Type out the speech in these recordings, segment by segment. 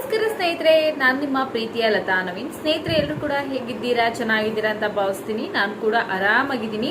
ನಮಸ್ಕಾರ ಸ್ನೇಹಿತರೆ, ನಾನು ನಿಮ್ಮ ಪ್ರೀತಿಯ ಲತಾ ನವೀನ್. ಸ್ನೇಹಿತರೆ, ಎಲ್ಲರೂ ಕೂಡ ಹೇಗಿದ್ದೀರಾ? ಚೆನ್ನಾಗಿದ್ದೀರಾ ಅಂತ ಭಾವಿಸ್ತೀನಿ. ನಾನು ಕೂಡ ಆರಾಮಾಗಿದ್ದೀನಿ.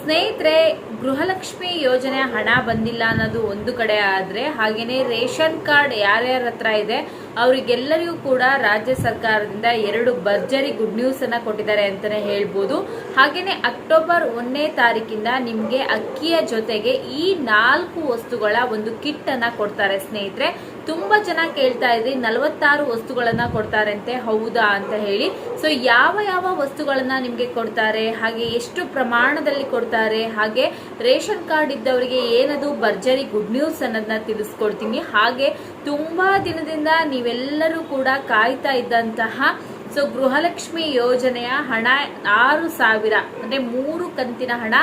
ಸ್ನೇಹಿತರೆ, ಗೃಹಲಕ್ಷ್ಮಿ ಯೋಜನೆ ಹಣ ಬಂದಿಲ್ಲ ಅನ್ನೋದು ಒಂದು ಕಡೆ ಆದರೆ ಹಾಗೆಯೇ ರೇಷನ್ ಕಾರ್ಡ್ ಯಾರ್ಯಾರ ಹತ್ರ ಇದೆ, ಅವರಿಗೆಲ್ಲರಿಗೂ ಕೂಡ ರಾಜ್ಯ ಸರ್ಕಾರದಿಂದ ಎರಡು ಭರ್ಜರಿ ಗುಡ್ ನ್ಯೂಸ್ ಅನ್ನ ಕೊಟ್ಟಿದ್ದಾರೆ ಅಂತಲೇ ಹೇಳ್ಬೋದು. ಹಾಗೆಯೇ ಅಕ್ಟೋಬರ್ ಒಂದನೇ ತಾರೀಕಿಂದ ನಿಮಗೆ ಅಕ್ಕಿಯ ಜೊತೆಗೆ ಈ ನಾಲ್ಕು ವಸ್ತುಗಳ ಒಂದು ಕಿಟ್ ಅನ್ನ ಕೊಡ್ತಾರೆ ಸ್ನೇಹಿತರೆ. ತುಂಬಾ ಜನ ಕೇಳ್ತಾ ಇದ್ರಿ, ನಲವತ್ತಾರು ವಸ್ತುಗಳನ್ನ ಕೊಡ್ತಾರಂತೆ, ಹೌದಾ ಅಂತ ಹೇಳಿ. ಸೊ ಯಾವ ಯಾವ ವಸ್ತುಗಳನ್ನ ನಿಮ್ಗೆ ಕೊಡ್ತಾರೆ, ಹಾಗೆ ಎಷ್ಟು ಪ್ರಮಾಣದಲ್ಲಿ ಕೊಡ್ತಾರೆ, ಹಾಗೆ ರೇಷನ್ ಕಾರ್ಡ್ ಇದ್ದವರಿಗೆ ಏನದು ಭರ್ಜರಿ ಗುಡ್ ನ್ಯೂಸ್ ಅನ್ನೋದನ್ನ ತಿಳಿಸ್ಕೊಡ್ತೀನಿ. ಹಾಗೆ ತುಂಬಾ ದಿನದಿಂದ ನೀವೆಲ್ಲರೂ ಕೂಡ ಕಾಯ್ತಾ ಇದ್ದಂತಹ ಸೊ ಗೃಹಲಕ್ಷ್ಮಿ ಯೋಜನೆಯ ಹಣ ಆರು ಸಾವಿರ, ಅಂದ್ರೆ ಮೂರು ಕಂತಿನ ಹಣ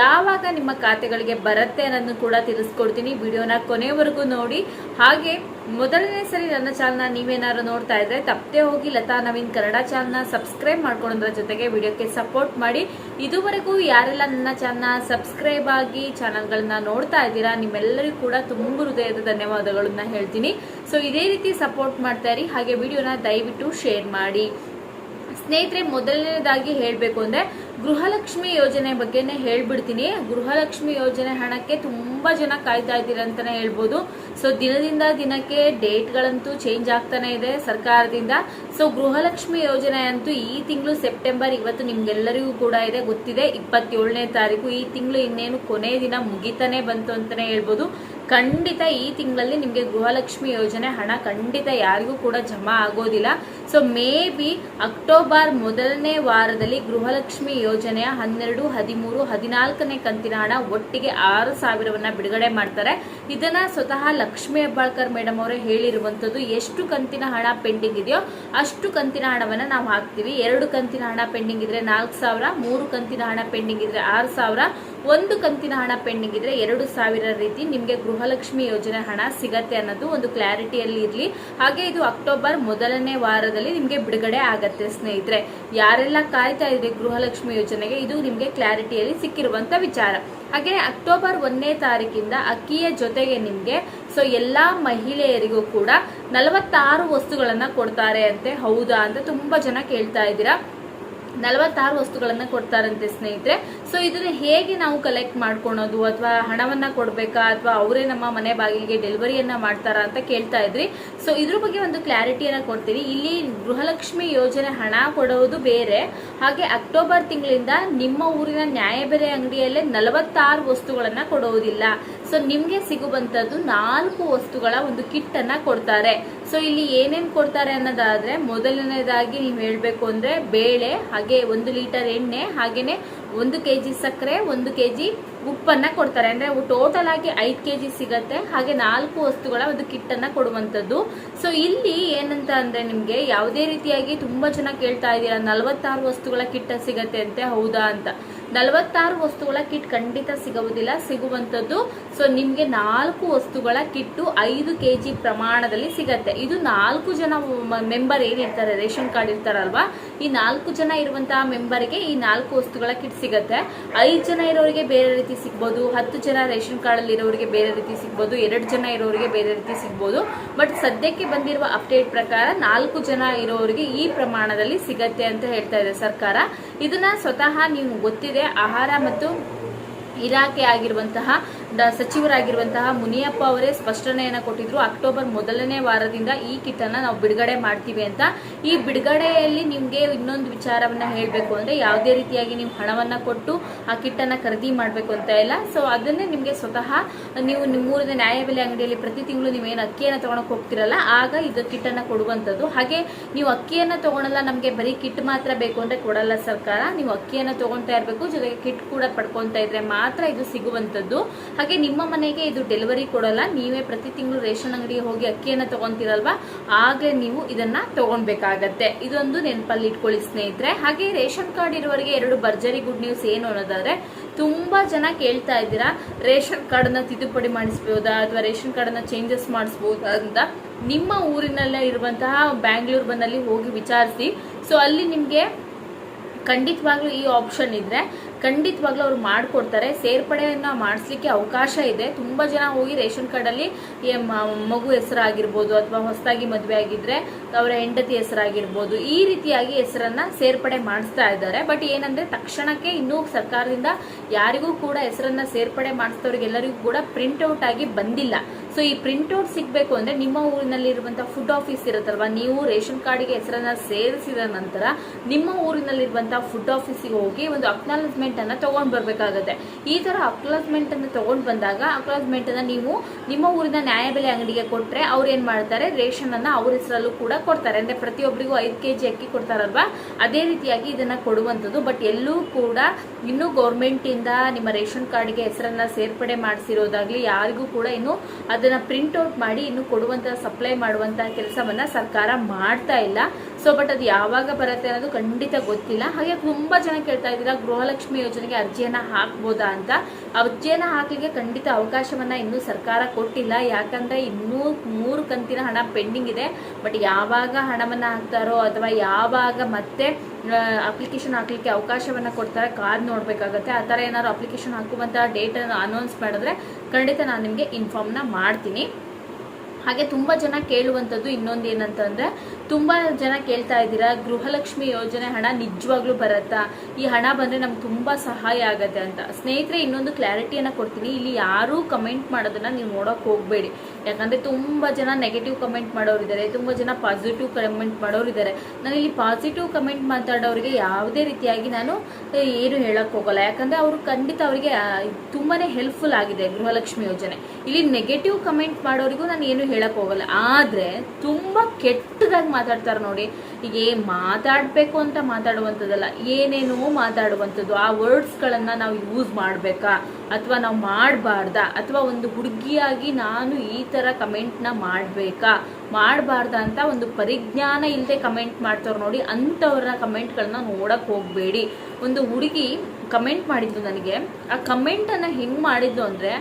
ಯಾವಾಗ ನಿಮ್ಮ ಖಾತೆಗಳಿಗೆ ಬರುತ್ತೆ ಅನ್ನೋದನ್ನು ಕೂಡ ತಿಳಿಸ್ಕೊಡ್ತೀನಿ. ವಿಡಿಯೋನ ಕೊನೆವರೆಗೂ ನೋಡಿ. ಹಾಗೆ ಮೊದಲನೇ ಸರಿ ನನ್ನ ಚಾನಲ್ನ ನೀವೇನಾದ್ರು ನೋಡ್ತಾ ಇದ್ರೆ ತಪ್ಪದೆ ಹೋಗಿ ಲತಾ ನವೀನ್ ಕನ್ನಡ ಚಾನಲ್ನ ಸಬ್ಸ್ಕ್ರೈಬ್ ಮಾಡ್ಕೊಳ್ಳೋದ್ರ ಜೊತೆಗೆ ವಿಡಿಯೋಕ್ಕೆ ಸಪೋರ್ಟ್ ಮಾಡಿ. ಇದುವರೆಗೂ ಯಾರೆಲ್ಲ ನನ್ನ ಚಾನಲ್ನ ಸಬ್ಸ್ಕ್ರೈಬ್ ಆಗಿ ಚಾನಲ್ಗಳನ್ನ ನೋಡ್ತಾ ಇದ್ದೀರಾ, ನಿಮ್ಮೆಲ್ಲರಿಗೂ ಕೂಡ ತುಂಬ ಹೃದಯದ ಧನ್ಯವಾದಗಳನ್ನ ಹೇಳ್ತೀನಿ. ಸೊ ಇದೇ ರೀತಿ ಸಪೋರ್ಟ್ ಮಾಡ್ತಾ ಇರಿ, ಹಾಗೆ ವಿಡಿಯೋನ ದಯವಿಟ್ಟು ಶೇರ್ ಮಾಡಿ. ಸ್ನೇಹಿತರೆ, ಮೊದಲನೇದಾಗಿ ಹೇಳಬೇಕು ಅಂದರೆ, ಗೃಹಲಕ್ಷ್ಮಿ ಯೋಜನೆ ಬಗ್ಗೆನೇ ಹೇಳ್ಬಿಡ್ತೀನಿ. ಗೃಹಲಕ್ಷ್ಮಿ ಯೋಜನೆ ಹಣಕ್ಕೆ ತುಂಬ ಜನ ಕಾಯ್ತಾ ಇದ್ದೀರ ಅಂತಲೇ ಹೇಳ್ಬೋದು. ಸೊ ದಿನದಿಂದ ದಿನಕ್ಕೆ ಡೇಟ್ಗಳಂತೂ ಚೇಂಜ್ ಆಗ್ತಾನೆ ಇದೆ ಸರ್ಕಾರದಿಂದ. ಸೊ ಗೃಹಲಕ್ಷ್ಮಿ ಯೋಜನೆ ಅಂತೂ ಈ ತಿಂಗಳು ಸೆಪ್ಟೆಂಬರ್ ಇವತ್ತು ನಿಮ್ಗೆಲ್ಲರಿಗೂ ಕೂಡ ಇದೆ. ಗೊತ್ತಿದೆ, ಇಪ್ಪತ್ತೇಳನೇ ತಾರೀಕು ಈ ತಿಂಗಳು ಇನ್ನೇನು ಕೊನೆ ದಿನ ಮುಗಿತಾನೆ ಬಂತು ಅಂತಲೇ ಹೇಳ್ಬೋದು. ಖಂಡಿತ ಈ ತಿಂಗಳಲ್ಲಿ ನಿಮಗೆ ಗೃಹಲಕ್ಷ್ಮಿ ಯೋಜನೆ ಹಣ ಖಂಡಿತ ಯಾರಿಗೂ ಕೂಡ ಜಮಾ ಆಗೋದಿಲ್ಲ. ಸೊ ಮೇ ಬಿ ಅಕ್ಟೋಬರ್ ಮೊದಲನೇ ವಾರದಲ್ಲಿ ಗೃಹಲಕ್ಷ್ಮಿ ಯೋಜನೆಯ ಹನ್ನೆರಡು, ಹದಿಮೂರು, ಹದಿನಾಲ್ಕನೇ ಕಂತಿನ ಹಣ ಒಟ್ಟಿಗೆ ಆರು ಸಾವಿರವನ್ನ ಬಿಡುಗಡೆ ಮಾಡ್ತಾರೆ. ಇದನ್ನ ಸ್ವತಃ ಲಕ್ಷ್ಮಿ ಹೆಬ್ಬಾಳ್ಕರ್ ಮೇಡಮ್ ಅವರೇ ಹೇಳಿರುವಂತದ್ದು ಎಷ್ಟು ಕಂತಿನ ಹಣ ಪೆಂಡಿಂಗ್ ಇದೆಯೋ ಅಷ್ಟು ಕಂತಿನ ಹಣವನ್ನ ನಾವು ಹಾಕ್ತಿವಿ. ಎರಡು ಕಂತಿನ ಹಣ ಪೆಂಡಿಂಗ್ ಇದ್ರೆ ನಾಲ್ಕು ಸಾವಿರ, ಮೂರು ಕಂತಿನ ಹಣ ಪೆಂಡಿಂಗ್ ಇದ್ರೆ ಆರು ಸಾವಿರ ಒಂದು ಕಂತಿನ ಹಣ ಪೆಂಡಿಂಗ್ ಇದ್ರೆ ಎರಡು ಸಾವಿರ ರೀತಿ ನಿಮಗೆ ಗೃಹಲಕ್ಷ್ಮಿ ಯೋಜನೆ ಹಣ ಸಿಗತ್ತೆ ಅನ್ನೋದು ಒಂದು ಕ್ಲಾರಿಟಿಯಲ್ಲಿ ಇರಲಿ. ಹಾಗೆ ಇದು ಅಕ್ಟೋಬರ್ ಮೊದಲನೇ ವಾರದಲ್ಲಿ ನಿಮಗೆ ಬಿಡುಗಡೆ ಆಗತ್ತೆ ಸ್ನೇಹಿತರೆ. ಯಾರೆಲ್ಲ ಕಾಯ್ತಾ ಇದ್ರೆ ಗೃಹಲಕ್ಷ್ಮಿ ಯೋಜನೆಗೆ, ಇದು ನಿಮಗೆ ಕ್ಲಾರಿಟಿಯಲ್ಲಿ ಸಿಕ್ಕಿರುವಂತ ವಿಚಾರ. ಹಾಗೆ ಅಕ್ಟೋಬರ್ ಒಂದನೇ ತಾರೀಕಿಂದ ಅಕ್ಕಿಯ ಜೊತೆಗೆ ನಿಮಗೆ, ಸೊ ಎಲ್ಲಾ ಮಹಿಳೆಯರಿಗೂ ಕೂಡ ನಲವತ್ತಾರು ವಸ್ತುಗಳನ್ನ ಕೊಡ್ತಾರೆ ಅಂತೆ. ಹೌದಾ ಅಂತ ತುಂಬಾ ಜನ ಕೇಳ್ತಾ ಇದ್ದೀರಾ. ನಲವತ್ತಾರು ವಸ್ತುಗಳನ್ನ ಕೊಡ್ತಾರಂತೆ ಸ್ನೇಹಿತರೆ. ಸೊ ಇದನ್ನ ಹೇಗೆ ನಾವು ಕಲೆಕ್ಟ್ ಮಾಡ್ಕೊಳೋದು ಅಥವಾ ಹಣವನ್ನ ಕೊಡ್ಬೇಕಾ ಅಥವಾ ಅವರೇ ನಮ್ಮ ಮನೆ ಬಾಗಿಲಿಗೆ ಡೆಲಿವರಿಯನ್ನ ಮಾಡ್ತಾರಾ ಅಂತ ಕೇಳ್ತಾ ಇದ್ರಿ. ಸೊ ಇದ್ರ ಬಗ್ಗೆ ಒಂದು ಕ್ಲಾರಿಟಿಯನ್ನ ಕೊಡ್ತೀನಿ. ಇಲ್ಲಿ ಗೃಹಲಕ್ಷ್ಮಿ ಯೋಜನೆ ಹಣ ಕೊಡೋದು ಬೇರೆ. ಹಾಗೆ ಅಕ್ಟೋಬರ್ ತಿಂಗಳಿಂದ ನಿಮ್ಮ ಊರಿನ ನ್ಯಾಯಬೆಲೆ ಅಂಗಡಿಯಲ್ಲೇ ನಲವತ್ತಾರು ವಸ್ತುಗಳನ್ನ ಕೊಡುವುದಿಲ್ಲ ಸೊ ನಿಮ್ಗೆ ಸಿಗುವಂತದ್ದು ನಾಲ್ಕು ವಸ್ತುಗಳ ಒಂದು ಕಿಟ್ ಅನ್ನ ಕೊಡ್ತಾರೆ. ಸೊ ಇಲ್ಲಿ ಏನೇನ್ ಕೊಡ್ತಾರೆ ಅನ್ನೋದಾದ್ರೆ, ಮೊದಲನೇದಾಗಿ ನೀವು ಹೇಳ್ಬೇಕು ಅಂದ್ರೆ ಬೇಳೆ, ಹಾಗೆ ಒಂದು ಲೀಟರ್ ಎಣ್ಣೆ, ಹಾಗೇನೆ ಒಂದು ಕೆ ಜಿ ಸಕ್ಕರೆ, ಒಂದು ಕೆಜಿ ಉಪ್ಪನ್ನ ಕೊಡ್ತಾರೆ. ಅಂದ್ರೆ ಟೋಟಲ್ ಆಗಿ ಐದ್ ಕೆಜಿ ಸಿಗತ್ತೆ. ಹಾಗೆ ನಾಲ್ಕು ವಸ್ತುಗಳ ಒಂದು ಕಿಟ್ ಅನ್ನ ಕೊಡುವಂತದ್ದು ಸೊ ಇಲ್ಲಿ ಏನಂತ ಅಂದ್ರೆ ನಿಮ್ಗೆ ಯಾವುದೇ ರೀತಿಯಾಗಿ ತುಂಬಾ ಜನ ಕೇಳ್ತಾ ಇದ್ದೀರಾ, ನಲವತ್ತಾರು ವಸ್ತುಗಳ ಕಿಟ್ ಸಿಗತ್ತೆ ಅಂತೆ, ಹೌದಾ ಅಂತ. ನಲವತ್ತಾರು ವಸ್ತುಗಳ ಕಿಟ್ ಖಂಡಿತ ಸಿಗುವುದಿಲ್ಲ ಸಿಗುವಂತದ್ದು ಸೊ ನಿಮ್ಗೆ ನಾಲ್ಕು ವಸ್ತುಗಳ ಕಿಟ್ಟು ಐದು ಕೆ ಜಿ ಪ್ರಮಾಣದಲ್ಲಿ ಸಿಗತ್ತೆ. ಇದು ನಾಲ್ಕು ಜನ ಮೆಂಬರ್ ಏನಿರ್ತಾರೆ ರೇಷನ್ ಕಾರ್ಡ್ ಇರ್ತಾರಲ್ವಾ? ಈ ನಾಲ್ಕು ಜನ ಇರುವಂತಹ ಮೆಂಬರ್ಗೆ ಈ ನಾಲ್ಕು ವಸ್ತುಗಳ ಕಿಟ್ ಸಿಗತ್ತೆ. ಐದು ಜನ ಇರೋರಿಗೆ ಬೇರೆ ರೀತಿ ಸಿಗ್ಬೋದು, ಹತ್ತು ಜನ ರೇಷನ್ ಕಾರ್ಡ್ ಅಲ್ಲಿ ಇರೋರಿಗೆ ಬೇರೆ ರೀತಿ ಸಿಗ್ಬೋದು, ಎರಡು ಜನ ಇರೋರಿಗೆ ಬೇರೆ ರೀತಿ ಸಿಗ್ಬೋದು. ಬಟ್ ಸದ್ಯಕ್ಕೆ ಬಂದಿರುವ ಅಪ್ಡೇಟ್ ಪ್ರಕಾರ ನಾಲ್ಕು ಜನ ಇರೋರಿಗೆ ಈ ಪ್ರಮಾಣದಲ್ಲಿ ಸಿಗತ್ತೆ ಅಂತ ಹೇಳ್ತಾ ಇದೆ ಸರ್ಕಾರ. ಇದನ್ನ ಸ್ವತಃ ನೀವು ಗೊತ್ತಿದೆ ಆಹಾರ ಮತ್ತು ಇಲಾಖೆ ಆಗಿರುವಂತಹ ಸಚಿವರಾಗಿರುವಂತಹ ಮುನಿಯಪ್ಪ ಅವರೇ ಸ್ಪಷ್ಟನೆಯನ್ನ ಕೊಟ್ಟಿದ್ರು. ಅಕ್ಟೋಬರ್ ಮೊದಲನೇ ವಾರದಿಂದ ಈ ಕಿಟ್ ಅನ್ನ ನಾವು ಬಿಡುಗಡೆ ಮಾಡ್ತೀವಿ ಅಂತ. ಈ ಬಿಡುಗಡೆಯಲ್ಲಿ ನಿಮ್ಗೆ ಇನ್ನೊಂದು ವಿಚಾರವನ್ನ ಹೇಳಬೇಕು ಅಂದ್ರೆ ಯಾವುದೇ ರೀತಿಯಾಗಿ ನೀವು ಹಣವನ್ನ ಕೊಟ್ಟು ಆ ಕಿಟ್ ಅನ್ನ ಖರೀದಿ ಮಾಡ್ಬೇಕು ಅಂತ ಇಲ್ಲ. ಸೊ ಅದನ್ನೇ ನಿಮ್ಗೆ ಸ್ವತಃ ನೀವು ನಿಮ್ಮೂರಿನ ನ್ಯಾಯಬೆಲೆ ಅಂಗಡಿಯಲ್ಲಿ ಪ್ರತಿ ತಿಂಗಳು ನೀವೇನು ಅಕ್ಕಿಯನ್ನ ತಗೊಳಕ್ ಹೋಗ್ತಿರಲ್ಲ, ಆಗ ಇದು ಕಿಟ್ ಅನ್ನ ಕೊಡುವಂತದ್ದು ಹಾಗೆ ನೀವು ಅಕ್ಕಿಯನ್ನ ತಗೊಳಲ್ಲ, ನಮಗೆ ಬರೀ ಕಿಟ್ ಮಾತ್ರ ಬೇಕು ಅಂದ್ರೆ ಕೊಡಲ್ಲ ಸರ್ಕಾರ. ನೀವು ಅಕ್ಕಿಯನ್ನ ತಗೊಂತಾ ಇರಬೇಕು, ಜೊತೆಗೆ ಕಿಟ್ ಕೂಡ ಪಡ್ಕೊತಾ ಇದ್ರೆ ಮಾತ್ರ ಇದು ಸಿಗುವಂತದ್ದು ಹಾಗೆ ನಿಮ್ಮ ಮನೆಗೆ ಇದು ಡೆಲಿವರಿ ಕೊಡಲ್ಲ, ನೀವೇ ಪ್ರತಿ ತಿಂಗಳು ರೇಷನ್ ಅಂಗಡಿಗೆ ಹೋಗಿ ಅಕ್ಕಿಯನ್ನು ತಗೊಂತೀರಲ್ವಾ? ಆಗಲೇ ನೀವು ಇದನ್ನ ತಗೊಳ್ಬೇಕಾಗತ್ತೆ ಇದೊಂದು ನೆನಪಲ್ಲಿ ಇಟ್ಕೊಳ್ಳಿ ಸ್ನೇಹಿತರೆ. ಹಾಗೆ ರೇಷನ್ ಕಾರ್ಡ್ ಇರುವವರಿಗೆ ಎರಡು ಭರ್ಜರಿ ಗುಡ್ ನ್ಯೂಸ್ ಏನು ಅನ್ನೋದಾದ್ರೆ, ತುಂಬಾ ಜನ ಕೇಳ್ತಾ ಇದ್ದೀರಾ, ರೇಷನ್ ಕಾರ್ಡ್ನ ತಿದ್ದುಪಡಿ ಮಾಡಿಸ್ಬೋದಾ ಅಥವಾ ರೇಷನ್ ಕಾರ್ಡ್ನ ಚೇಂಜಸ್ ಮಾಡಿಸ್ಬೋದಾ ಅಂತ. ನಿಮ್ಮ ಊರಿನಲ್ಲೇ ಇರುವಂತಹ ಬ್ಯಾಂಗ್ಳೂರ್ ಬಂದಲ್ಲಿ ಹೋಗಿ ವಿಚಾರಿಸಿ. ಸೊ ಅಲ್ಲಿ ನಿಮ್ಗೆ ಖಂಡಿತವಾಗ್ಲೂ ಈ ಆಪ್ಷನ್ ಇದ್ರೆ ಖಂಡಿತವಾಗ್ಲೂ ಅವ್ರು ಮಾಡಿಕೊಡ್ತಾರೆ. ಸೇರ್ಪಡೆಯನ್ನ ಮಾಡಿಸ್ಲಿಕ್ಕೆ ಅವಕಾಶ ಇದೆ. ತುಂಬಾ ಜನ ಹೋಗಿ ರೇಷನ್ ಕಾರ್ಡಲ್ಲಿ ಅಲ್ಲಿ ಮಗು ಹೆಸರಾಗಿರ್ಬೋದು ಅಥವಾ ಹೊಸದಾಗಿ ಮದುವೆ ಆಗಿದ್ರೆ ಅವರ ಹೆಂಡತಿ ಹೆಸರಾಗಿರ್ಬೋದು ಈ ರೀತಿಯಾಗಿ ಹೆಸರನ್ನ ಸೇರ್ಪಡೆ ಮಾಡಿಸ್ತಾ ಇದ್ದಾರೆ. ಬಟ್ ಏನಂದ್ರೆ ತಕ್ಷಣಕ್ಕೆ ಇನ್ನೂ ಸರ್ಕಾರದಿಂದ ಯಾರಿಗೂ ಕೂಡ ಹೆಸರನ್ನ ಸೇರ್ಪಡೆ ಮಾಡಿಸಿದವ್ರಿಗೆಲ್ಲರಿಗೂ ಕೂಡ ಪ್ರಿಂಟ್ ಔಟ್ ಆಗಿ ಬಂದಿಲ್ಲ. ಸೊ ಈ ಪ್ರಿಂಟ್ಔಟ್ ಸಿಗಬೇಕು ಅಂದರೆ ನಿಮ್ಮ ಊರಿನಲ್ಲಿರುವಂಥ ಫುಡ್ ಆಫೀಸ್ ಇರುತ್ತಲ್ವ? ನೀವು ರೇಷನ್ ಕಾರ್ಡಿಗೆ ಹೆಸರನ್ನ ಸೇರಿಸಿದ ನಂತರ ನಿಮ್ಮ ಊರಿನಲ್ಲಿರುವಂಥ ಫುಡ್ ಆಫೀಸಿಗೆ ಹೋಗಿ ಒಂದು ಅಕ್ನಾಲಜ್ಮೆಂಟ್ ಅನ್ನ ತಗೊಂಡ್ ಬರ್ಬೇಕಾಗತ್ತೆ. ಈ ತರ ಅಕ್ನಾಲಜ್ಮೆಂಟ್ ಅನ್ನ ತಗೊಂಡ್ ಬಂದಾಗ ಅಕ್ನಾಲಜ್ಮೆಂಟ್ ಅನ್ನ ನೀವು ನಿಮ್ಮ ಊರಿನ ನ್ಯಾಯಬೆಲೆ ಅಂಗಡಿಗೆ ಕೊಟ್ರೆ ಅವ್ರು ಏನು ಮಾಡ್ತಾರೆ? ರೇಷನ್ ಅನ್ನ ಅವ್ರ ಹೆಸರಲ್ಲೂ ಕೂಡ ಕೊಡ್ತಾರೆ. ಅಂದ್ರೆ ಪ್ರತಿಯೊಬ್ಬರಿಗೂ ಐದು ಕೆಜಿ ಅಕ್ಕಿ ಕೊಡ್ತಾರಲ್ವಾ? ಅದೇ ರೀತಿಯಾಗಿ ಇದನ್ನ ಕೊಡುವಂಥದ್ದು. ಬಟ್ ಎಲ್ಲೂ ಕೂಡ ಇನ್ನೂ ಗೌರ್ಮೆಂಟಿಂದ ನಿಮ್ಮ ರೇಷನ್ ಕಾರ್ಡ್ಗೆ ಹೆಸರನ್ನ ಸೇರ್ಪಡೆ ಮಾಡಿಸಿರೋದಾಗಲಿ ಯಾರಿಗೂ ಕೂಡ ಇನ್ನು ಅದನ್ನ ಪ್ರಿಂಟ್ ಔಟ್ ಮಾಡಿ ಇನ್ನು ಕೊಡುವಂತಹ ಸಪ್ಲೈ ಮಾಡುವಂತಹ ಕೆಲಸವನ್ನ ಸರ್ಕಾರ ಮಾಡ್ತಾ ಇಲ್ಲ. ಸೊ ಬಟ್ ಅದು ಯಾವಾಗ ಬರುತ್ತೆ ಅನ್ನೋದು ಖಂಡಿತ ಗೊತ್ತಿಲ್ಲ. ಹಾಗೆ ತುಂಬಾ ಜನ ಕೇಳ್ತಾ ಇದ್ದೀರಾ, ಗೃಹಲಕ್ಷ್ಮಿ ಯೋಜನೆಗೆ ಅರ್ಜಿಯನ್ನ ಹಾಕ್ಬೋದಾ ಅಂತ. ಅರ್ಜಿಯನ್ನ ಹಾಕಲಿಕ್ಕೆ ಖಂಡಿತ ಅವಕಾಶವನ್ನ ಇನ್ನೂ ಸರ್ಕಾರ ಕೊಟ್ಟಿಲ್ಲ. ಯಾಕಂದ್ರೆ ಇನ್ನೂ ಮೂರು ಕಂತಿನ ಹಣ ಪೆಂಡಿಂಗ್ ಇದೆ. ಬಟ್ ಯಾವಾಗ ಹಣವನ್ನ ಹಾಕ್ತಾರೋ ಅಥವಾ ಯಾವಾಗ ಮತ್ತೆ ಅಪ್ಲಿಕೇಶನ್ ಹಾಕ್ಲಿಕ್ಕೆ ಅವಕಾಶವನ್ನ ಕೊಡ್ತಾರೆ, ಕಾದ್ ನೋಡ್ಬೇಕಾಗತ್ತೆ. ಆ ಥರ ಏನಾದ್ರು ಅಪ್ಲಿಕೇಶನ್ ಡೇಟ್ ಅನೌನ್ಸ್ ಮಾಡಿದ್ರೆ ಖಂಡಿತ ನಾನು ನಿಮಗೆ ಇನ್ಫಾರ್ಮ್ನ ಮಾಡ್ತೀನಿ. ಹಾಗೆ ತುಂಬ ಜನ ಕೇಳುವಂಥದ್ದು ಇನ್ನೊಂದು ಏನಂತಂದ್ರೆ ತುಂಬಾ ಜನ ಕೇಳ್ತಾ ಇದ್ದೀರಾ, ಗೃಹಲಕ್ಷ್ಮಿ ಯೋಜನೆ ಹಣ ನಿಜವಾಗ್ಲೂ ಬರುತ್ತಾ? ಈ ಹಣ ಬಂದ್ರೆ ನಮ್ಗೆ ತುಂಬಾ ಸಹಾಯ ಆಗತ್ತೆ ಅಂತ. ಸ್ನೇಹಿತರೆ, ಇನ್ನೊಂದು ಕ್ಲಾರಿಟಿಯನ್ನ ಕೊಡ್ತೀನಿ. ಇಲ್ಲಿ ಯಾರೂ ಕಮೆಂಟ್ ಮಾಡೋದನ್ನ ನೀವು ನೋಡಕ್ ಹೋಗ್ಬೇಡಿ. ಯಾಕಂದ್ರೆ ತುಂಬಾ ಜನ ನೆಗೆಟಿವ್ ಕಮೆಂಟ್ ಮಾಡೋರು ಮಾಡೋರಿದ್ದಾರೆ ತುಂಬಾ ಜನ ಪಾಸಿಟಿವ್ ಕಮೆಂಟ್ ಮಾಡೋರು ಮಾಡೋರಿದ್ದಾರೆ ನಾನು ಇಲ್ಲಿ ಪಾಸಿಟಿವ್ ಕಮೆಂಟ್ ಮಾತಾಡೋರಿಗೆ ಯಾವುದೇ ರೀತಿಯಾಗಿ ನಾನು ಏನು ಹೇಳಕ್ ಹೋಗಲ್ಲ. ಯಾಕಂದ್ರೆ ಅವರು ಖಂಡಿತ ಅವರಿಗೆ ತುಂಬಾನೇ ಹೆಲ್ಪ್ಫುಲ್ ಆಗಿದೆ ಗೃಹಲಕ್ಷ್ಮಿ ಯೋಜನೆ. ಇಲ್ಲಿ ನೆಗೆಟಿವ್ ಕಮೆಂಟ್ ಮಾಡೋರಿಗೂ ನಾನು ಏನು ಹೇಳಕ್ ಹೋಗಲ್ಲ. ಆದ್ರೆ ತುಂಬಾ ಕೆಟ್ಟದಾಗಿ ಮಾತಾಡ್ತಾರೆ ನೋಡಿ. ಈಗ ಮಾತಾಡ್ಬೇಕು ಅಂತ ಮಾತಾಡುವಂಥದ್ದಲ್ಲ, ಏನೇನೋ ಮಾತಾಡುವಂಥದ್ದು, ಆ ವರ್ಡ್ಸ್ಗಳನ್ನು ನಾವು ಯೂಸ್ ಮಾಡಬೇಕಾ? ಅಥವಾ ನಾವು ಮಾಡಬಾರ್ದಾ? ಅಥವಾ ಒಂದು ಹುಡುಗಿಯಾಗಿ ನಾನು ಈ ತರ ಕಮೆಂಟ್ನ ಮಾಡಬೇಕಾ? ಮಾಡಬಾರ್ದ ಅಂತ ಒಂದು ಪರಿಜ್ಞಾನ ಇಲ್ಲದೆ ಕಮೆಂಟ್ ಮಾಡ್ತಾರೆ ನೋಡಿ ಅಂಥವ್ರನ್ನ ಕಮೆಂಟ್ಗಳನ್ನ ನೋಡಕ್ ಹೋಗಬೇಡಿ. ಒಂದು ಹುಡುಗಿ ಕಮೆಂಟ್ ಮಾಡಿದ್ದು ನನಗೆ. ಆ ಕಮೆಂಟನ್ನು ಹೆಂಗೆ ಮಾಡಿದ್ದು ಅಂದರೆ,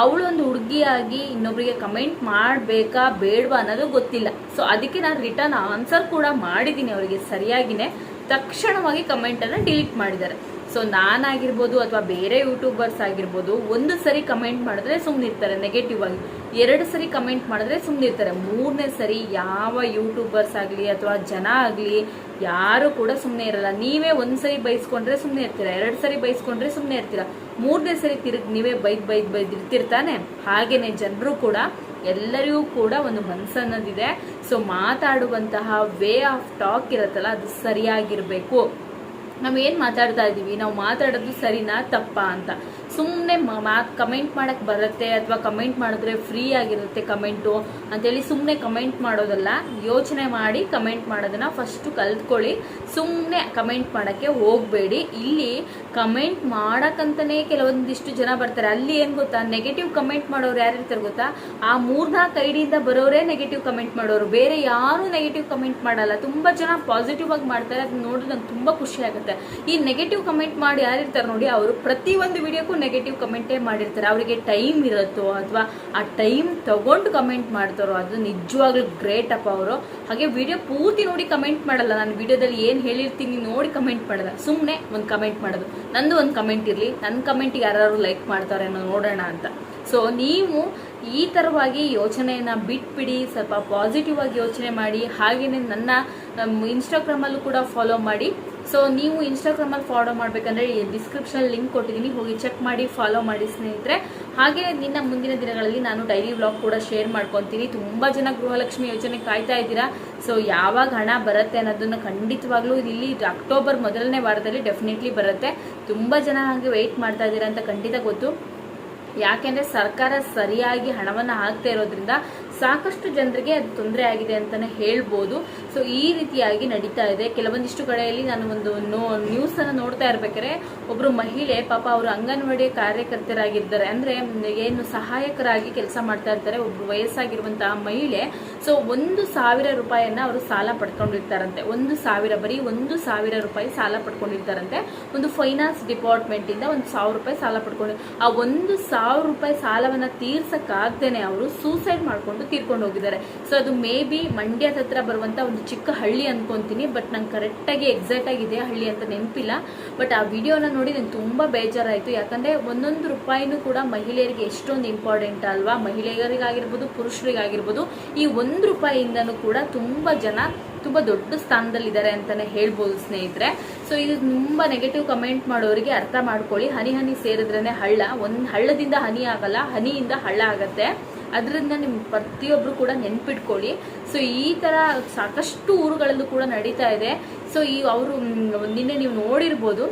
ಅವಳೊಂದು ಹುಡುಗಿಯಾಗಿ ಇನ್ನೊಬ್ಬರಿಗೆ ಕಮೆಂಟ್ ಮಾಡಬೇಕಾ ಬೇಡವಾ ಅನ್ನೋದು ಗೊತ್ತಿಲ್ಲ. ಸೊ ಅದಕ್ಕೆ ನಾನು ರಿಟರ್ನ್ ಆನ್ಸರ್ ಕೂಡ ಮಾಡಿದ್ದೀನಿ ಅವರಿಗೆ ಸರಿಯಾಗಿನೇ. ತಕ್ಷಣವಾಗಿ ಕಮೆಂಟನ್ನು ಡಿಲೀಟ್ ಮಾಡಿದ್ದಾರೆ. ಸೊ ನಾನಾಗಿರ್ಬೋದು ಅಥವಾ ಬೇರೆ ಯೂಟ್ಯೂಬರ್ಸ್ ಆಗಿರ್ಬೋದು, ಒಂದು ಸರಿ ಕಮೆಂಟ್ ಮಾಡಿದ್ರೆ ಸುಮ್ಮನಿರ್ತಾರೆ ನೆಗೆಟಿವ್ ಆಗಿ. ಎರಡು ಸರಿ ಕಮೆಂಟ್ ಮಾಡಿದ್ರೆ ಸುಮ್ಮನೆ ಇರ್ತಾರೆ. ಮೂರನೇ ಸರಿ ಯಾವ ಯೂಟ್ಯೂಬರ್ಸ್ ಆಗಲಿ ಅಥವಾ ಜನ ಆಗಲಿ ಯಾರು ಕೂಡ ಸುಮ್ಮನೆ ಇರಲ್ಲ. ನೀವೇ ಒಂದು ಸರಿ ಬೈಸ್ಕೊಂಡ್ರೆ ಸುಮ್ಮನೆ ಇರ್ತೀರ. ಎರಡು ಸರಿ ಬೈಸ್ಕೊಂಡ್ರೆ ಸುಮ್ಮನೆ ಇರ್ತೀರ. ಮೂರನೇ ಸರಿ ತಿರುಗಿ ನೀವೇ ಬೈದ್ ಬೈದ್ ಬೈದ್ ಇರ್ತಿರ್ತಾನೆ. ಹಾಗೇನೆ ಜನರು ಕೂಡ, ಎಲ್ಲರಿಗೂ ಕೂಡ ಒಂದು ಮನಸ್ಸು ಅನ್ನೋದಿದೆ. ಸೊ ಮಾತಾಡುವಂತಹ ವೇ ಆಫ್ ಟಾಕ್ ಇರುತ್ತಲ್ಲ, ಅದು ಸರಿಯಾಗಿರಬೇಕು. ನಾವು ಏನು ಮಾತಾಡ್ತಾ ಇದ್ದೀವಿ ನಾವು ಮಾತಾಡೋದು ಸರಿನಾ ತಪ್ಪಾ ಅಂತ. ಸುಮ್ಮನೆ ಕಮೆಂಟ್ ಮಾಡಕ್ ಬರುತ್ತೆ ಅಥವಾ ಕಮೆಂಟ್ ಮಾಡಿದ್ರೆ ಫ್ರೀ ಆಗಿರುತ್ತೆ ಕಮೆಂಟು ಅಂತೇಳಿ ಸುಮ್ಮನೆ ಕಮೆಂಟ್ ಮಾಡೋದಲ್ಲ, ಯೋಚನೆ ಮಾಡಿ ಕಮೆಂಟ್ ಮಾಡೋದನ್ನ ಫಸ್ಟು ಕಲ್ತ್ಕೊಳ್ಳಿ. ಸುಮ್ಮನೆ ಕಮೆಂಟ್ ಮಾಡೋಕ್ಕೆ ಹೋಗಬೇಡಿ. ಇಲ್ಲಿ ಕಮೆಂಟ್ ಮಾಡೋಕ್ಕಂತಲೇ ಕೆಲವೊಂದಿಷ್ಟು ಜನ ಬರ್ತಾರೆ. ಅಲ್ಲಿ ಏನು ಗೊತ್ತಾ? ನೆಗೆಟಿವ್ ಕಮೆಂಟ್ ಮಾಡೋರು ಯಾರು ಇರ್ತಾರೆ ಗೊತ್ತಾ? ಆ ಮೂರ್ನಾಲ್ಕು ಐಡಿಯಿಂದ ಬರೋರೇ ನೆಗೆಟಿವ್ ಕಮೆಂಟ್ ಮಾಡೋರು. ಬೇರೆ ಯಾರು ನೆಗೆಟಿವ್ ಕಮೆಂಟ್ ಮಾಡಲ್ಲ. ತುಂಬ ಜನ ಪಾಸಿಟಿವ್ ಆಗಿ ಮಾಡ್ತಾರೆ. ಅದನ್ನ ನೋಡಿದ್ರೆ ನಂಗೆ ತುಂಬ ಖುಷಿ ಆಗುತ್ತೆ. ಈ ನೆಗೆಟಿವ್ ಕಮೆಂಟ್ ಮಾಡಿ ಯಾರಿರ್ತಾರೆ ನೋಡಿ, ಅವರು ಪ್ರತಿ ಒಂದು ವಿಡಿಯೋಕ್ಕೂ ನೆಗೆಟಿವ್ ಕಮೆಂಟೇ ಮಾಡಿರ್ತಾರೆ. ಅವರಿಗೆ ಟೈಮ್ ಇರುತ್ತೋ ಅಥವಾ ಆ ಟೈಮ್ ತಗೊಂಡು ಕಮೆಂಟ್ ಮಾಡ್ತಾರೋ ಅದು ನಿಜವಾಗ್ಲೂ ಗ್ರೇಟ್ ಅಪ್ಪ ಅವರು. ಹಾಗೆ ವಿಡಿಯೋ ಪೂರ್ತಿ ನೋಡಿ ಕಮೆಂಟ್ ಮಾಡಲ್ಲ. ನಾನು ವಿಡಿಯೋದಲ್ಲಿ ಏನು ಹೇಳಿರ್ತೀನಿ ನೋಡಿ ಕಮೆಂಟ್ ಮಾಡಲ್ಲ. ಸುಮ್ಮನೆ ಒಂದು ಕಮೆಂಟ್ ಮಾಡೋದು. ನಂದು ಒಂದು ಕಮೆಂಟ್ ಇರಲಿ. ನನ್ನ ಕಮೆಂಟಿಗೆ ಯಾರು ಲೈಕ್ ಮಾಡ್ತಾರೆ ಅನ್ನೋ ನೋಡೋಣ ಅಂತ. ಸೊ ನೀವು ಈ ಥರವಾಗಿ ಯೋಚನೆಯನ್ನ ಬಿಟ್ಬಿಡಿ. ಸ್ವಲ್ಪ ಪಾಸಿಟಿವ್ ಆಗಿ ಯೋಚನೆ ಮಾಡಿ. ಹಾಗೆಯೇ ನನ್ನ ಇನ್ಸ್ಟಾಗ್ರಾಮಲ್ಲೂ ಕೂಡ ಫಾಲೋ ಮಾಡಿ. ಸೊ ನೀವು ಇನ್ಸ್ಟಾಗ್ರಾಮಲ್ಲಿ ಫಾಲೋ ಮಾಡಬೇಕಂದ್ರೆ ಡಿಸ್ಕ್ರಿಪ್ಷನ್ ಲಿಂಕ್ ಕೊಟ್ಟಿದ್ದೀನಿ. ಹೋಗಿ ಚೆಕ್ ಮಾಡಿ ಫಾಲೋ ಮಾಡಿ ಸ್ನೇಹಿತರೆ. ಹಾಗೆ ನಿನ್ನ ಮುಂದಿನ ದಿನಗಳಲ್ಲಿ ನಾನು ಡೈಲಿ ವ್ಲಾಗ್ ಕೂಡ ಶೇರ್ ಮಾಡ್ಕೊತೀನಿ. ತುಂಬ ಜನ ಗೃಹಲಕ್ಷ್ಮಿ ಯೋಜನೆ ಕಾಯ್ತಾ ಇದ್ದೀರಾ? ಸೊ ಯಾವಾಗ ಹಣ ಬರುತ್ತೆ ಅನ್ನೋದನ್ನು ಖಂಡಿತವಾಗ್ಲೂ ಇಲ್ಲಿ ಅಕ್ಟೋಬರ್ ಮೊದಲನೇ ವಾರದಲ್ಲಿ ಡೆಫಿನೆಟ್ಲಿ ಬರುತ್ತೆ. ತುಂಬ ಜನ ಹಾಗೆ ವೆಯ್ಟ್ ಮಾಡ್ತಾ ಇದ್ದೀರಾ ಅಂತ ಖಂಡಿತ ಗೊತ್ತು. ಯಾಕೆಂದರೆ ಸರ್ಕಾರ ಸರಿಯಾಗಿ ಹಣವನ್ನು ಹಾಕ್ತಾ ಇರೋದ್ರಿಂದ ಸಾಕಷ್ಟು ಜನರಿಗೆ ಅದು ತೊಂದರೆ ಆಗಿದೆ ಅಂತಾನೆ ಹೇಳ್ಬೋದು. ಸೊ ಈ ರೀತಿಯಾಗಿ ನಡೀತಾ ಇದೆ. ಕೆಲವೊಂದಿಷ್ಟು ಕಡೆಯಲ್ಲಿ ನಾನು ಒಂದು ನೋ ನ್ಯೂಸ್ ಅನ್ನು ನೋಡ್ತಾ ಇರ್ಬೇಕಾದ್ರೆ ಒಬ್ಬರು ಮಹಿಳೆ, ಪಾಪ ಅವರು ಅಂಗನವಾಡಿ ಕಾರ್ಯಕರ್ತರಾಗಿದ್ದಾರೆ ಅಂದ್ರೆ, ಏನು ಸಹಾಯಕರಾಗಿ ಕೆಲಸ ಮಾಡ್ತಾ ಇರ್ತಾರೆ. ಒಬ್ರು ವಯಸ್ಸಾಗಿರುವಂತಹ ಮಹಿಳೆ. ಸೊ ಒಂದು ಸಾವಿರ ರೂಪಾಯಿಯನ್ನು ಅವರು ಸಾಲ ಪಡ್ಕೊಂಡಿರ್ತಾರಂತೆ. ಒಂದು ಸಾವಿರ, ಬರೀ ಒಂದು ಸಾವಿರ ರೂಪಾಯಿ ಸಾಲ ಪಡ್ಕೊಂಡಿರ್ತಾರಂತೆ. ಒಂದು ಫೈನಾನ್ಸ್ ಡಿಪಾರ್ಟ್ಮೆಂಟ್ ಇಂದ ಒಂದು ಸಾವಿರ ರೂಪಾಯಿ ಸಾಲ ಪಡ್ಕೊಂಡು, ಆ ಒಂದು ಸಾವಿರ ರೂಪಾಯಿ ಸಾಲವನ್ನ ತೀರ್ಸಕ್ಕಾಗ್ದೇನೆ ಅವರು ಸೂಸೈಡ್ ಮಾಡ್ಕೊಂಡು ತೀರ್ಕೊಂಡು ಹೋಗಿದ್ದಾರೆ. ಸೊ ಅದು ಮೇ ಬಿ ಮಂಡ್ಯದ ಹತ್ರ ಬರುವಂಥ ಒಂದು ಚಿಕ್ಕ ಹಳ್ಳಿ ಅನ್ಕೊಂತೀನಿ ಬಟ್ ನಂಗೆ ಕರೆಕ್ಟಾಗಿ ಎಕ್ಸಾಕ್ಟ್ ಆಗಿ ಇದೆ ಹಳ್ಳಿ ಅಂತ ನೆನಪಿಲ್ಲ. ಬಟ್ ಆ ವಿಡಿಯೋನ ನೋಡಿ ನಂಗೆ ತುಂಬ ಬೇಜಾರಾಯಿತು. ಯಾಕಂದರೆ ಒಂದೊಂದು ರೂಪಾಯಿನೂ ಕೂಡ ಮಹಿಳೆಯರಿಗೆ ಎಷ್ಟೊಂದು ಇಂಪಾರ್ಟೆಂಟ್ ಅಲ್ವಾ? ಮಹಿಳೆಯರಿಗಾಗಿರ್ಬೋದು, ಪುರುಷರಿಗಾಗಿರ್ಬೋದು, ಈ ಒಂದು ರೂಪಾಯಿಯಿಂದನೂ ಕೂಡ ತುಂಬ ಜನ ತುಂಬ ದೊಡ್ಡ ಸ್ಥಾನದಲ್ಲಿದ್ದಾರೆ ಅಂತಾನೆ ಹೇಳ್ಬೋದು ಸ್ನೇಹಿತರೆ. ಸೊ ಇದು ತುಂಬ ನೆಗೆಟಿವ್ ಕಮೆಂಟ್ ಮಾಡೋರಿಗೆ ಅರ್ಥ ಮಾಡ್ಕೊಳ್ಳಿ. ಹನಿ ಹನಿ ಸೇರಿದ್ರೇನೆ ಹಳ್ಳ. ಒಂದು ಹಳ್ಳದಿಂದ ಹನಿ ಆಗಲ್ಲ, ಹನಿಯಿಂದ ಹಳ್ಳ ಆಗತ್ತೆ. ಅದರಿಂದ ನಿಮ್ ಪ್ರತಿಯೊಬ್ರು ಕೂಡ ನೆನ್ಪಿಟ್ಕೊಳ್ಳಿ. ಸೊ ಈ ತರ ಸಾಕಷ್ಟು ಊರುಗಳಲ್ಲೂ ಕೂಡ ನಡೀತಾ ಇದೆ. ಸೊ ಈ ಅವರು ನಿನ್ನೆ ನೀವು ನೋಡಿರ್ಬೋದು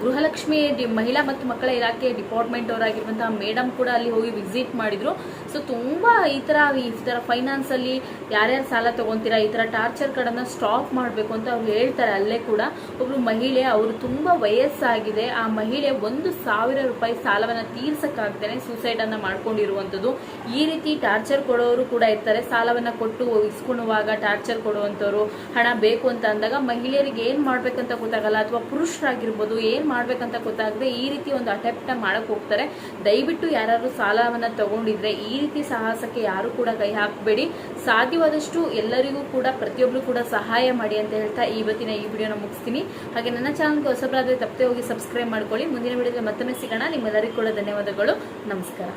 ಗೃಹಲಕ್ಷ್ಮಿ ಮಹಿಳಾ ಮತ್ತು ಮಕ್ಕಳ ಇಲಾಖೆ ಡಿಪಾರ್ಟ್ಮೆಂಟ್ ಅವರಾಗಿರುವಂತಹ ಮೇಡಮ್ ಕೂಡ ಅಲ್ಲಿ ಹೋಗಿ ವಿಸಿಟ್ ಮಾಡಿದ್ರು. ಸೊ ತುಂಬಾ ಈ ಥರ ಈ ಥರ ಫೈನಾನ್ಸ್ ಅಲ್ಲಿ ಯಾರ್ಯಾರು ಸಾಲ ತಗೊಂತೀರಾ, ಈ ಥರ ಟಾರ್ಚರ್ ಕಡನ್ನ ಸ್ಟಾಪ್ ಮಾಡಬೇಕು ಅಂತ ಅವ್ರು ಹೇಳ್ತಾರೆ ಅಲ್ಲೇ ಕೂಡ. ಒಬ್ಬರು ಮಹಿಳೆ, ಅವರು ತುಂಬಾ ವಯಸ್ಸಾಗಿದೆ. ಆ ಮಹಿಳೆ ಒಂದು ಸಾವಿರ ರೂಪಾಯಿ ಸಾಲವನ್ನ ತೀರ್ಸಕ್ಕಾಗ್ದೇನೆ ಸೂಸೈಡನ್ನು ಅನ್ನ ಮಾಡ್ಕೊಂಡಿರುವಂತದ್ದು ಈ ರೀತಿ ಟಾರ್ಚರ್ ಕೊಡೋರು ಕೂಡ ಇರ್ತಾರೆ. ಸಾಲವನ್ನ ಕೊಟ್ಟು ಇಸ್ಕೊಳ್ಳುವಾಗ ಟಾರ್ಚರ್ ಕೊಡುವಂಥವ್ರು, ಹಣ ಬೇಕು ಅಂತ ಅಂದಾಗ ಮಹಿಳೆಯರಿಗೆ ಏನು ಮಾಡಬೇಕಂತ ಗೊತ್ತಾಗಲ್ಲ, ಅಥವಾ ಪುರುಷರಾಗಿರ್ಬೋದು ಏನು ಮಾಡ್ಬೇಕಂತ ಗೊತ್ತಾಗದೆ ಈ ರೀತಿ ಒಂದು ಅಟೆಪ್ಟ ಮಾಡಕ್ ಹೋಗ್ತಾರೆ. ದಯವಿಟ್ಟು ಯಾರು ಸಾಲವನ್ನ ತಗೊಂಡಿದ್ರೆ ಈ ರೀತಿ ಸಾಹಸಕ್ಕೆ ಯಾರು ಕೂಡ ಕೈ ಹಾಕಬೇಡಿ. ಸಾಧ್ಯವಾದಷ್ಟು ಎಲ್ಲರಿಗೂ ಕೂಡ ಪ್ರತಿಯೊಬ್ರು ಕೂಡ ಸಹಾಯ ಮಾಡಿ ಅಂತ ಹೇಳ್ತಾ ಇವತ್ತಿನ ಈ ವಿಡಿಯೋನ ಮುಗಿಸ್ತೀನಿ. ಹಾಗೆ ನನ್ನ ಚಾನಲ್ಗೆ ಹೊಸಬರಾದ್ರೆ ತಪ್ಪದೆ ಹೋಗಿ ಸಬ್ಸ್ಕ್ರೈಬ್ ಮಾಡ್ಕೊಳ್ಳಿ. ಮುಂದಿನ ವಿಡಿಯೋದಲ್ಲಿ ಮತ್ತೊಮ್ಮೆ ಸಿಗೋಣ. ನಿಮ್ಮೆಲ್ಲರಿಗೂ ಕೂಡ ಧನ್ಯವಾದಗಳು. ನಮಸ್ಕಾರ.